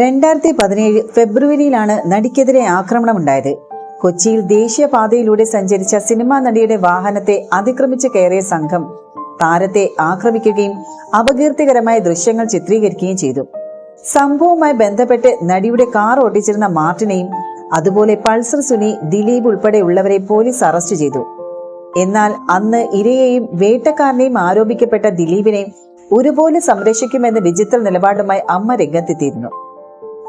രണ്ടായിരത്തി പതിനേഴ് ഫെബ്രുവരിയിലാണ് നടിക്കെതിരെ ആക്രമണം ആക്രമണമുണ്ടായത്. കൊച്ചിയിൽ ദേശീയപാതയിലൂടെ സഞ്ചരിച്ച സിനിമാ നടിയുടെ വാഹനത്തെ അതിക്രമിച്ച് കയറിയ സംഘം താരത്തെ ആക്രമിക്കുകയും അപകീർത്തികരമായ ദൃശ്യങ്ങൾ ചിത്രീകരിക്കുകയും ചെയ്തു. സംഭവവുമായി ബന്ധപ്പെട്ട് നടിയുടെ കാർ ഓടിച്ചിരുന്ന മാർട്ടിനെയും അതുപോലെ പൾസർ സുനി ദിലീപ് ഉൾപ്പെടെയുള്ളവരെ പോലീസ് അറസ്റ്റ് ചെയ്തു. എന്നാൽ അന്ന് ഇരയെയും വേട്ടക്കാരനെയും ആരോപിക്കപ്പെട്ട ദിലീപിനെയും ഒരുപോലെ സംരക്ഷിക്കുമെന്ന വിചിത്ര നിലപാടുമായി അമ്മ രംഗത്തെത്തിയിരുന്നു.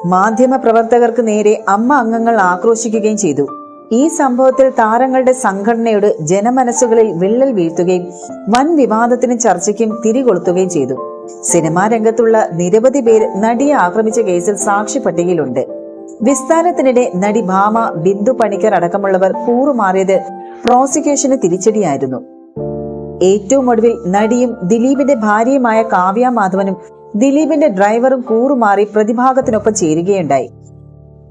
മാധ്യമ പ്രവർത്തകർക്ക് നേരെ അമ്മ അംഗങ്ങൾ ആക്രോശിക്കുകയും ചെയ്തു. ഈ സംഭവത്തിൽ താരങ്ങളുടെ സംഘടനയോട് ജനമനസ്സുകളിൽ വിള്ളൽ വീഴ്ത്തുകയും വൻ വിവാദത്തിനും ചർച്ചയ്ക്കും തിരികൊളുത്തുകയും ചെയ്തു. സിനിമാ രംഗത്തുള്ള നിരവധി പേർ നടിയെ ആക്രമിച്ച കേസിൽ സാക്ഷി പട്ടികയിലുണ്ട്. വിസ്താരത്തിനിടെ നടി ഭാമ ബിന്ദു പണിക്കർ അടക്കമുള്ളവർ കൂറുമാറിയത് പ്രോസിക്യൂഷന് തിരിച്ചടിയായിരുന്നു. ഏറ്റവും ഒടുവിൽ നടിയും ദിലീപിന്റെ ഭാര്യയുമായ കാവ്യ മാധവനും ദിലീപിന്റെ ഡ്രൈവറും കൂറുമാറി പ്രതിഭാഗത്തിനൊപ്പം ചേരുകയുണ്ടായി.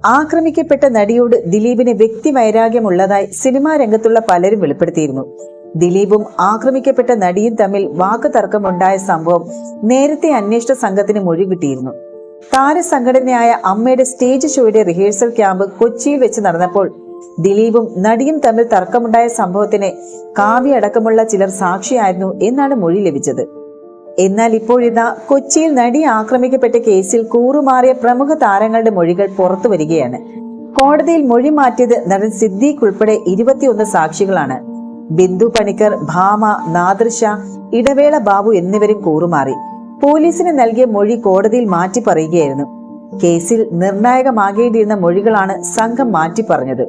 ആക്രമിക്കപ്പെട്ട നടിയോട് ദിലീപിന് വ്യക്തിവൈരാഗ്യമുള്ളതായി സിനിമാ രംഗത്തുള്ള പലരും വെളിപ്പെടുത്തിയിരുന്നു. ദിലീപും ആക്രമിക്കപ്പെട്ട നടിയും തമ്മിൽ വാക്ക് തർക്കമുണ്ടായ സംഭവം നേരത്തെ അന്വേഷണ സംഘത്തിന് മൊഴി കിട്ടിയിരുന്നു. താരസംഘടനയായ അമ്മയുടെ സ്റ്റേജ് ഷോയുടെ റിഹേഴ്സൽ ക്യാമ്പ് കൊച്ചിയിൽ വെച്ച് നടന്നപ്പോൾ ദിലീപും നടിയും തമ്മിൽ തർക്കമുണ്ടായ സംഭവത്തിന് കാവ്യ അടക്കമുള്ള ചിലർ സാക്ഷിയായിരുന്നു എന്നാണ് മൊഴി ലഭിച്ചത്. എന്നാൽ ഇപ്പോഴിതാ കൊച്ചിയിൽ നടി ആക്രമിക്കപ്പെട്ട കേസിൽ കൂറുമാറിയ പ്രമുഖ താരങ്ങളുടെ മൊഴികൾ പുറത്തു വരികയാണ്. കോടതിയിൽ മൊഴി മാറ്റിയത് നടൻ സിദ്ദീഖ് ഉൾപ്പെടെ ഇരുപത്തിയൊന്ന് സാക്ഷികളാണ്. ബിന്ദു പണിക്കർ ഭാമ നാദൃശ ഇടവേള ബാബു എന്നിവരും കൂറുമാറി. പോലീസിന് നൽകിയ മൊഴി കോടതിയിൽ മാറ്റി പറയുകയായിരുന്നു. കേസിൽ നിർണായകമാകേണ്ടിയിരുന്ന മൊഴികളാണ് സംഘം മാറ്റി പറഞ്ഞത്.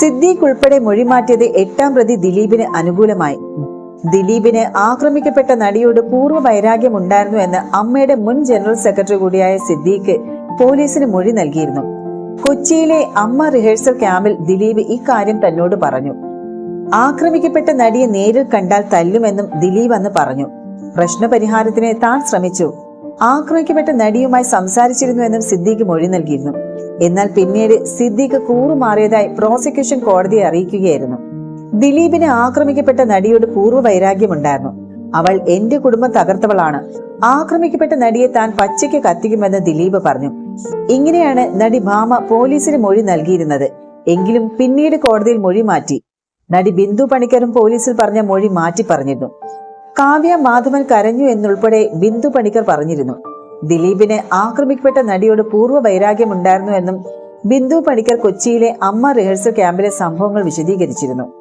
സിദ്ദീഖ് ഉൾപ്പെടെ മൊഴി മാറ്റിയത് എട്ടാം പ്രതി ദിലീപിന് അനുകൂലമായി. ദിലീപിന് ആക്രമിക്കപ്പെട്ട നടിയോട് പൂർവ വൈരാഗ്യം ഉണ്ടായിരുന്നു എന്ന് അമ്മയുടെ മുൻ ജനറൽ സെക്രട്ടറി കൂടിയായ സിദ്ദീഖ് പോലീസിന് മൊഴി നൽകിയിരുന്നു. കൊച്ചിയിലെ അമ്മ റിഹേഴ്സൽ ക്യാമ്പിൽ ദിലീപ് ഇക്കാര്യം തന്നോട് പറഞ്ഞു. ആക്രമിക്കപ്പെട്ട നടിയെ നേരിൽ കണ്ടാൽ തല്ലുമെന്നും ദിലീപ് അന്ന് പറഞ്ഞു. പ്രശ്നപരിഹാരത്തിന് താൻ ശ്രമിച്ചു. ആക്രമിക്കപ്പെട്ട നടിയുമായി സംസാരിച്ചിരുന്നു എന്നും സിദ്ദീഖ് മൊഴി നൽകിയിരുന്നു. എന്നാൽ പിന്നീട് സിദ്ദീഖ് കൂറുമാറിയതായി പ്രോസിക്യൂഷൻ കോടതിയെ അറിയിക്കുകയായിരുന്നു. ദിലീപിന് ആക്രമിക്കപ്പെട്ട നടിയോട് പൂർവ വൈരാഗ്യമുണ്ടായിരുന്നു. അവൾ എന്റെ കുടുംബം തകർത്തവളാണ്. ആക്രമിക്കപ്പെട്ട നടിയെ താൻ പച്ചയ്ക്ക് കത്തിക്കുമെന്ന് ദിലീപ് പറഞ്ഞു. ഇങ്ങനെയാണ് നടി ഭാമ പോലീസിന് മൊഴി നൽകിയിരുന്നത്. എങ്കിലും പിന്നീട് കോടതിയിൽ മൊഴി മാറ്റി. നടി ബിന്ദു പണിക്കരും പോലീസിൽ പറഞ്ഞ മൊഴി മാറ്റി പറഞ്ഞിരുന്നു. കാവ്യ മാധവൻ കരഞ്ഞു എന്നുൾപ്പെടെ ബിന്ദു പണിക്കർ പറഞ്ഞിരുന്നു. ദിലീപിന് ആക്രമിക്കപ്പെട്ട നടിയോട് പൂർവ വൈരാഗ്യമുണ്ടായിരുന്നു എന്നും ബിന്ദു പണിക്കർ കൊച്ചിയിലെ അമ്മ റിഹേഴ്സൽ ക്യാമ്പിലെ സംഭവങ്ങൾ വിശദീകരിച്ചിരുന്നു.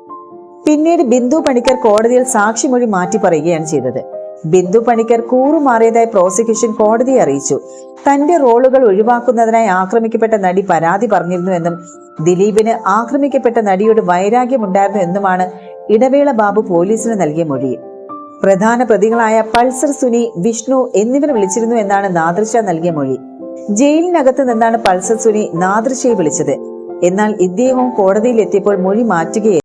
പിന്നീട് ബിന്ദു പണിക്കർ കോടതിയിൽ സാക്ഷിമൊഴി മാറ്റി പറയുകയാണ് ചെയ്തത്. ബിന്ദു പണിക്കർ കൂറുമാറിയതായി പ്രോസിക്യൂഷൻ കോടതിയെ അറിയിച്ചു. തന്റെ റോളുകൾ ഒഴിവാക്കുന്നതിനായി ആക്രമിക്കപ്പെട്ട നടി പരാതി പറഞ്ഞിരുന്നുവെന്നും ദിലീപിന് ആക്രമിക്കപ്പെട്ട നടിയോട് വൈരാഗ്യമുണ്ടായിരുന്നു എന്നുമാണ് ഇടവേള ബാബു പോലീസിന് നൽകിയ മൊഴി. പ്രധാന പ്രതികളായ പൾസർ സുനി വിഷ്ണു എന്നിവരെ വിളിച്ചിരുന്നു എന്നാണ് നാദൃശ നൽകിയ മൊഴി. ജയിലിനകത്ത് നിന്നാണ് പൾസർ സുനി നാദൃശയെ വിളിച്ചത്. എന്നാൽ ഇദ്ദേഹവും കോടതിയിൽ എത്തിയപ്പോൾ മൊഴി മാറ്റുകയായിരുന്നു.